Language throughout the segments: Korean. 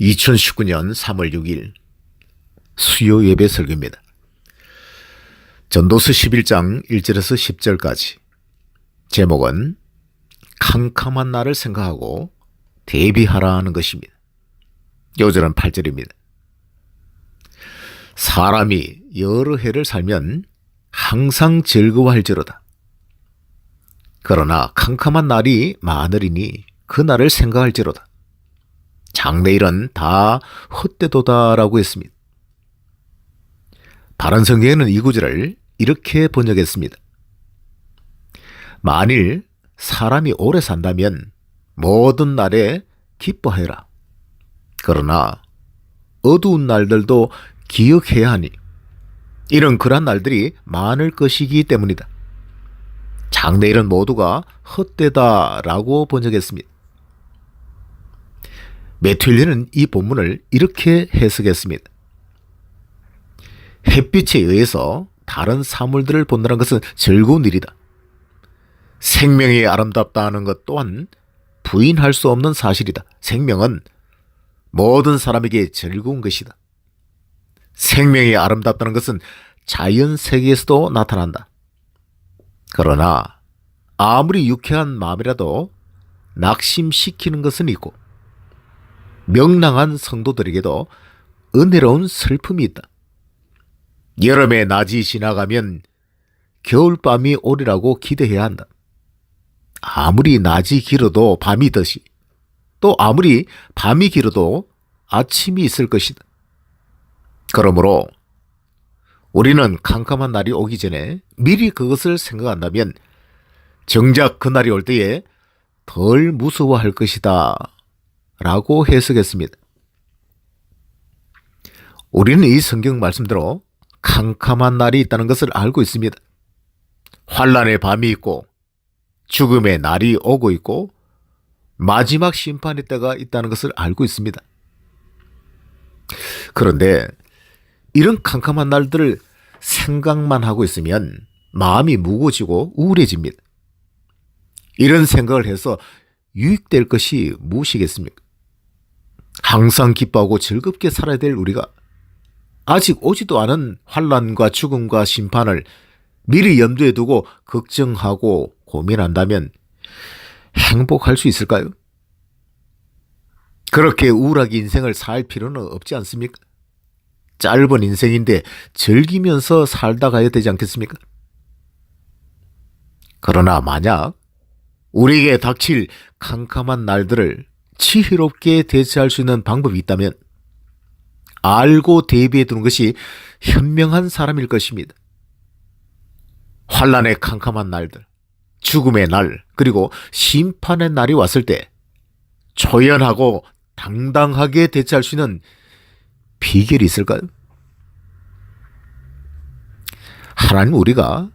2019년 3월 6일 수요 예배 설교입니다. 전도서 11장 1절에서 10절까지 제목은 캄캄한 날을 생각하고 대비하라는 것입니다. 요절은 8절입니다. 사람이 여러 해를 살면 항상 즐거워할지로다. 그러나 캄캄한 날이 많으리니 그 날을 생각할지로다. 장래일은 다 헛되도다라고 했습니다. 바른 성경에는 이 구절을 이렇게 번역했습니다. 만일 사람이 오래 산다면 모든 날에 기뻐해라. 그러나 어두운 날들도 기억해야 하니 이런 그런 날들이 많을 것이기 때문이다. 장래일은 모두가 헛되다라고 번역했습니다. 메튠리는 이 본문을 이렇게 해석했습니다. 햇빛에 의해서 다른 사물들을 본다는 것은 즐거운 일이다. 생명이 아름답다는 것 또한 부인할 수 없는 사실이다. 생명은 모든 사람에게 즐거운 것이다. 생명이 아름답다는 것은 자연 세계에서도 나타난다. 그러나 아무리 유쾌한 마음이라도 낙심시키는 것은 있고 명랑한 성도들에게도 은혜로운 슬픔이 있다. 여름의 낮이 지나가면 겨울밤이 오리라고 기대해야 한다. 아무리 낮이 길어도 밤이 듯이 또 아무리 밤이 길어도 아침이 있을 것이다. 그러므로 우리는 캄캄한 날이 오기 전에 미리 그것을 생각한다면 정작 그날이 올 때에 덜 무서워할 것이다. 라고 해석했습니다. 우리는 이 성경 말씀대로 캄캄한 날이 있다는 것을 알고 있습니다. 환란의 밤이 있고 죽음의 날이 오고 있고 마지막 심판의 때가 있다는 것을 알고 있습니다. 그런데 이런 캄캄한 날들을 생각만 하고 있으면 마음이 무거워지고 우울해집니다. 이런 생각을 해서 유익될 것이 무엇이겠습니까? 항상 기뻐하고 즐겁게 살아야 될 우리가 아직 오지도 않은 환란과 죽음과 심판을 미리 염두에 두고 걱정하고 고민한다면 행복할 수 있을까요? 그렇게 우울하게 인생을 살 필요는 없지 않습니까? 짧은 인생인데 즐기면서 살다 가야 되지 않겠습니까? 그러나 만약 우리에게 닥칠 캄캄한 날들을 지혜롭게 대처할 수 있는 방법이 있다면 알고 대비해 두는 것이 현명한 사람일 것입니다. 환란의 캄캄한 날들, 죽음의 날, 그리고 심판의 날이 왔을 때 초연하고 당당하게 대처할 수 있는 비결이 있을까요? 하나님 우리가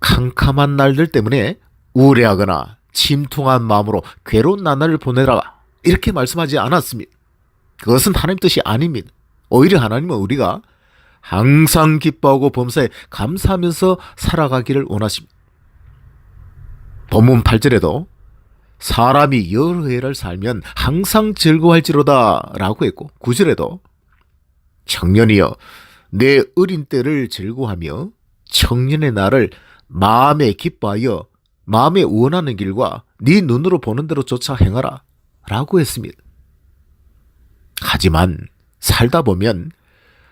캄캄한 날들 때문에 우울해하거나 침통한 마음으로 괴로운 나날을 보내라 이렇게 말씀하지 않았습니다. 그것은 하나님 뜻이 아닙니다. 오히려 하나님은 우리가 항상 기뻐하고 범사에 감사하면서 살아가기를 원하십니다. 본문 8절에도 사람이 여러 해를 살면 항상 즐거워할지로다 라고 했고 9절에도 청년이여 내 어린 때를 즐거워하며 청년의 날을 마음에 기뻐하여 마음에 원하는 길과 네 눈으로 보는 대로 쫓아 행하라 라고 했습니다. 하지만 살다 보면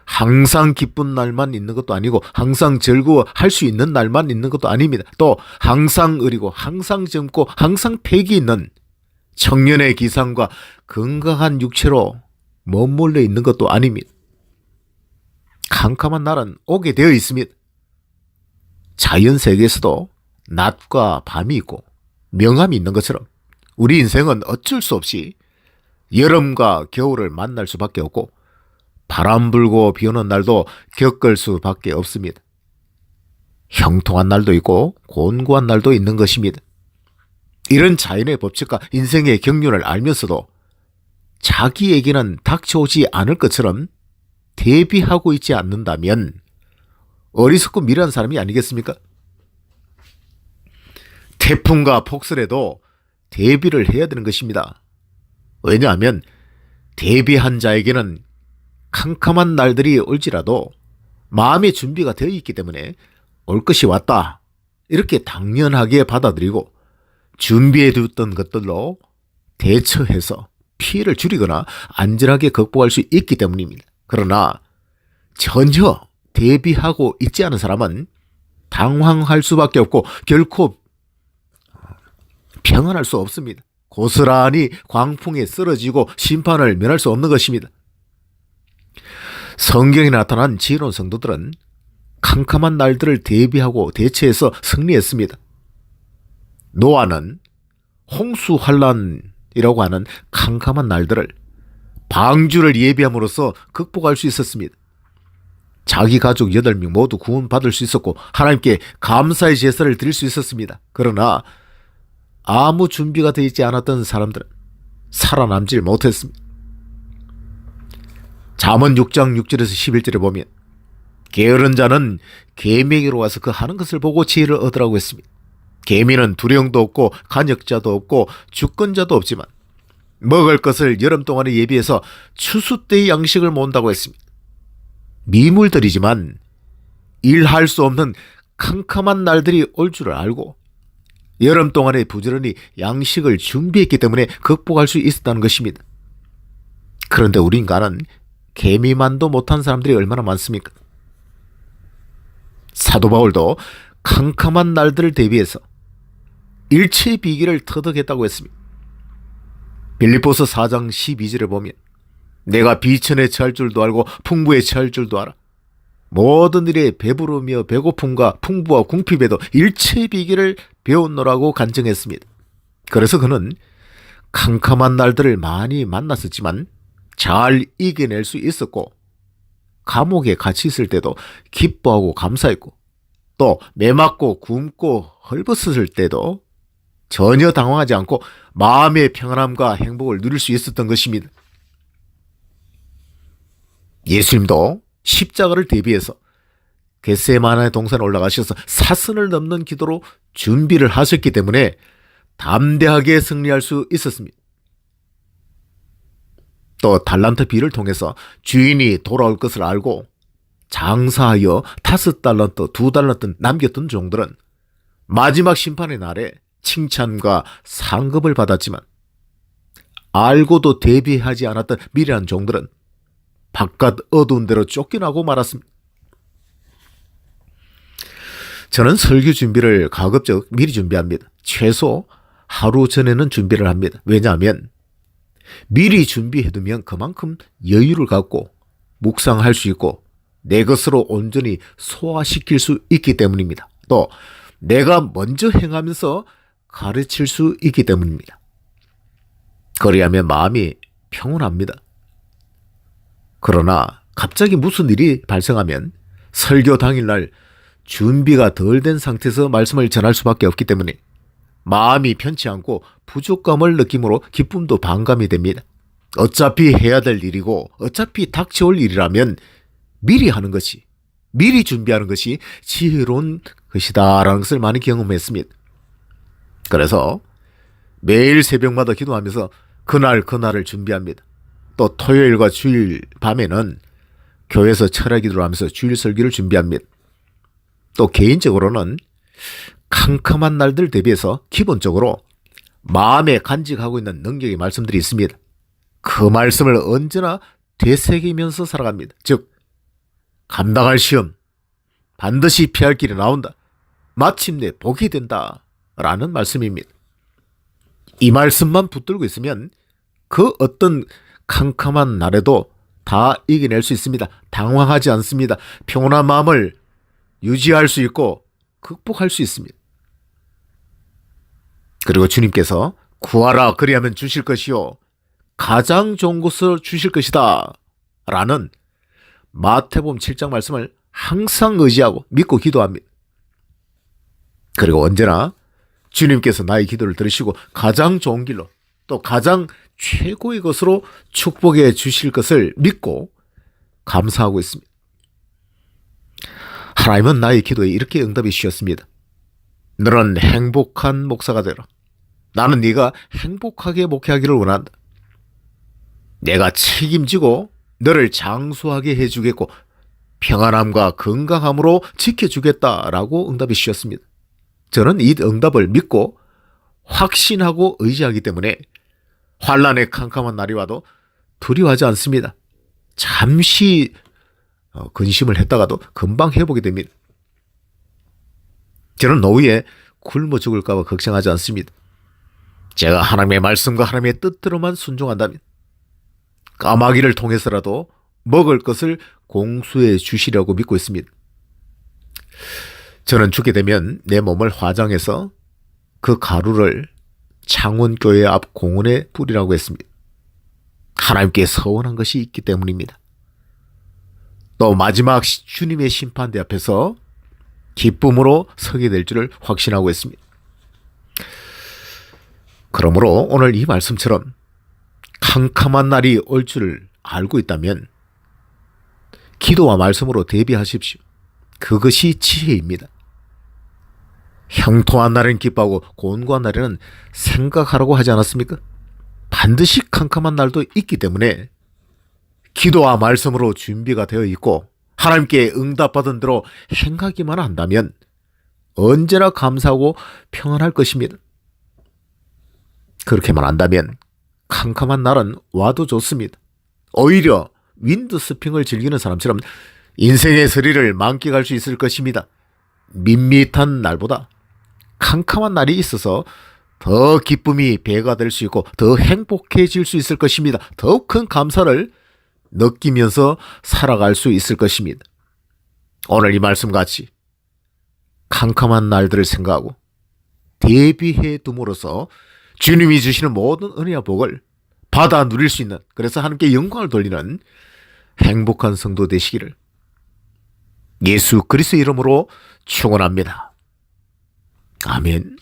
항상 기쁜 날만 있는 것도 아니고 항상 즐거워할 수 있는 날만 있는 것도 아닙니다. 또 항상 어리고 항상 젊고 항상 패기 있는 청년의 기상과 건강한 육체로 머물러 있는 것도 아닙니다. 캄캄한 날은 오게 되어 있습니다. 자연 세계에서도 낮과 밤이 있고 명암이 있는 것처럼 우리 인생은 어쩔 수 없이 여름과 겨울을 만날 수밖에 없고 바람 불고 비 오는 날도 겪을 수밖에 없습니다. 형통한 날도 있고 곤고한 날도 있는 것입니다. 이런 자연의 법칙과 인생의 경륜을 알면서도 자기에게는 닥쳐오지 않을 것처럼 대비하고 있지 않는다면 어리석고 미련한 사람이 아니겠습니까? 태풍과 폭설에도 대비를 해야 되는 것입니다. 왜냐하면 대비한 자에게는 캄캄한 날들이 올지라도 마음의 준비가 되어 있기 때문에 올 것이 왔다. 이렇게 당연하게 받아들이고 준비해 두었던 것들로 대처해서 피해를 줄이거나 안전하게 극복할 수 있기 때문입니다. 그러나 전혀 대비하고 있지 않은 사람은 당황할 수밖에 없고 결코 평안할 수 없습니다. 고스란히 광풍에 쓰러지고 심판을 면할 수 없는 것입니다. 성경에 나타난 지혜로운 성도들은 캄캄한 날들을 대비하고 대처해서 승리했습니다. 노아는 홍수 환란이라고 하는 캄캄한 날들을 방주를 예비함으로써 극복할 수 있었습니다. 자기 가족 8명 모두 구원받을 수 있었고 하나님께 감사의 제사를 드릴 수 있었습니다. 그러나 아무 준비가 되어 있지 않았던 사람들은 살아남질 못했습니다. 잠언 6장 6절에서 11절에 보면 게으른 자는 개미에게로 와서 그 하는 것을 보고 지혜를 얻으라고 했습니다. 개미는 두령도 없고 간역자도 없고 주권자도 없지만 먹을 것을 여름 동안에 예비해서 추수 때의 양식을 모은다고 했습니다. 미물들이지만 일할 수 없는 캄캄한 날들이 올 줄을 알고 여름 동안에 부지런히 양식을 준비했기 때문에 극복할 수 있었다는 것입니다. 그런데 우리 인간은 개미만도 못한 사람들이 얼마나 많습니까? 사도 바울도 캄캄한 날들을 대비해서 일체의 비기를 터득했다고 했습니다. 빌립보서 4장 12절에 보면 내가 비천에 처할 줄도 알고 풍부에 처할 줄도 알아. 모든 일에 배부르며 배고픔과 풍부와 궁핍에도 일체의 비기를 배웠노라고 간증했습니다. 그래서 그는 캄캄한 날들을 많이 만났었지만 잘 이겨낼 수 있었고 감옥에 갇혀 있을 때도 기뻐하고 감사했고 또 매맞고 굶고 헐벗었을 때도 전혀 당황하지 않고 마음의 평안함과 행복을 누릴 수 있었던 것입니다. 예수님도 십자가를 대비해서 겟세마나의 동산에 올라가셔서 사선을 넘는 기도로 준비를 하셨기 때문에 담대하게 승리할 수 있었습니다. 또 달란트 비를 통해서 주인이 돌아올 것을 알고 장사하여 다섯 달란트, 두 달란트 남겼던 종들은 마지막 심판의 날에 칭찬과 상급을 받았지만 알고도 대비하지 않았던 미련한 종들은 바깥 어두운 데로 쫓겨나고 말았습니다. 저는 설교 준비를 가급적 미리 준비합니다. 최소 하루 전에는 준비를 합니다. 왜냐하면 미리 준비해두면 그만큼 여유를 갖고 묵상할 수 있고 내 것으로 온전히 소화시킬 수 있기 때문입니다. 또 내가 먼저 행하면서 가르칠 수 있기 때문입니다. 그리하면 마음이 평온합니다. 그러나 갑자기 무슨 일이 발생하면 설교 당일날 준비가 덜 된 상태에서 말씀을 전할 수밖에 없기 때문에 마음이 편치 않고 부족감을 느낌으로 기쁨도 반감이 됩니다. 어차피 해야 될 일이고 어차피 닥쳐올 일이라면 미리 하는 것이 미리 준비하는 것이 지혜로운 것이다라는 것을 많이 경험했습니다. 그래서 매일 새벽마다 기도하면서 그날 그날을 준비합니다. 또 토요일과 주일 밤에는 교회에서 철학 기도를 하면서 주일 설교를 준비합니다. 또 개인적으로는 캄캄한 날들 대비해서 기본적으로 마음에 간직하고 있는 능력의 말씀들이 있습니다. 그 말씀을 언제나 되새기면서 살아갑니다. 즉, 감당할 시험, 반드시 피할 길이 나온다. 마침내 복이 된다. 라는 말씀입니다. 이 말씀만 붙들고 있으면 그 어떤 캄캄한 날에도 다 이겨낼 수 있습니다. 당황하지 않습니다. 평온한 마음을 유지할 수 있고 극복할 수 있습니다. 그리고 주님께서 구하라 그리하면 주실 것이요 가장 좋은 것을 주실 것이다 라는 마태복음 7장 말씀을 항상 의지하고 믿고 기도합니다. 그리고 언제나 주님께서 나의 기도를 들으시고 가장 좋은 길로 또 가장 최고의 것으로 축복해 주실 것을 믿고 감사하고 있습니다. 하나님은 나의 기도에 이렇게 응답해 주셨습니다. 너는 행복한 목사가 되라. 나는 네가 행복하게 목회하기를 원한다. 내가 책임지고 너를 장수하게 해주겠고 평안함과 건강함으로 지켜주겠다라고 응답해 주셨습니다. 저는 이 응답을 믿고 확신하고 의지하기 때문에 환란의 캄캄한 날이 와도 두려워하지 않습니다. 잠시 어, 근심을 했다가도 금방 회복이 됩니다. 저는 노후에 굶어 죽을까봐 걱정하지 않습니다. 제가 하나님의 말씀과 하나님의 뜻대로만 순종한다면 까마귀를 통해서라도 먹을 것을 공수해 주시려고 믿고 있습니다. 저는 죽게 되면 내 몸을 화장해서 그 가루를 창원교회 앞 공원에 뿌리라고 했습니다. 하나님께 서원한 것이 있기 때문입니다. 또 마지막 시- 주님의 심판대 앞에서 기쁨으로 서게 될 줄을 확신하고 있습니다. 그러므로 오늘 이 말씀처럼 캄캄한 날이 올 줄을 알고 있다면 기도와 말씀으로 대비하십시오. 그것이 지혜입니다. 형통한 날은 기뻐하고 곤고한 날에는 생각하라고 하지 않았습니까? 반드시 캄캄한 날도 있기 때문에 기도와 말씀으로 준비가 되어 있고 하나님께 응답받은 대로 행하기만 한다면 언제나 감사하고 평안할 것입니다. 그렇게만 한다면 캄캄한 날은 와도 좋습니다. 오히려 윈드 스핑을 즐기는 사람처럼 인생의 서리를 만끽할 수 있을 것입니다. 밋밋한 날보다 캄캄한 날이 있어서 더 기쁨이 배가 될 수 있고 더 행복해질 수 있을 것입니다. 더욱 큰 감사를 느끼면서 살아갈 수 있을 것입니다. 오늘 이 말씀 같이 캄캄한 날들을 생각하고 대비해 둠으로써 주님이 주시는 모든 은혜와 복을 받아 누릴 수 있는 그래서 하나님께 영광을 돌리는 행복한 성도 되시기를 예수 그리스도 이름으로 축원합니다. 아멘.